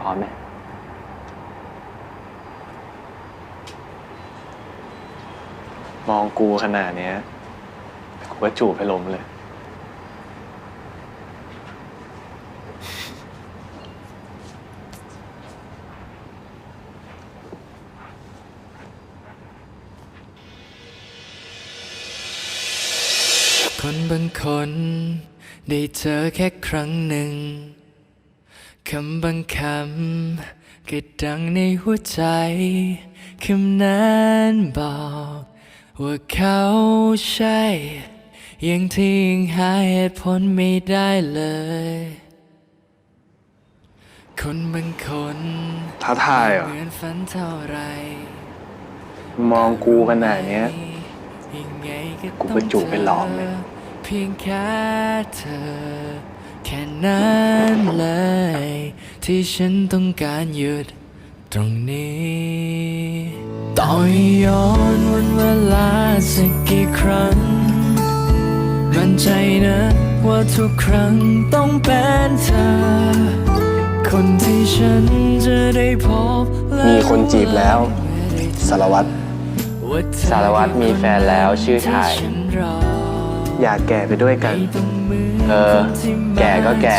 พร้อมไหมมองกูขนาดเนี้ย กูก็จูบให้ล้มเลย คนบางคน ได้เจอแค่ครั้งหนึ่ง คำบางคำก็ดังในหัวใจคำนั้นบอกว่าเขาใช่ยังที่ยังหาเหตุผลไม่ได้เลย คนบางคนท้าทายเหรอเหมือนฝันเท่าไร มองกูขนาดเนี้ยยังไงกูก็จูบไปหลอมเลยเพียงแค่เธอแค่ นั้นเลย ที่ฉันต้องการหยุดตรงนี้ต่อให้ย้อนวันเวลาสักกี่ครั้ง มั่นใจนะว่าทุกครั้งต้องเป็นเธอ คนที่ฉันจะได้พบมีคนจีบแล้ว สารวัตรสารวัตรมีแฟนแล้วชื่อชายฉันร ออยากแก่ไปด้วยกันไม่ต้องเหมืนเออที่มาแก่ก็แก่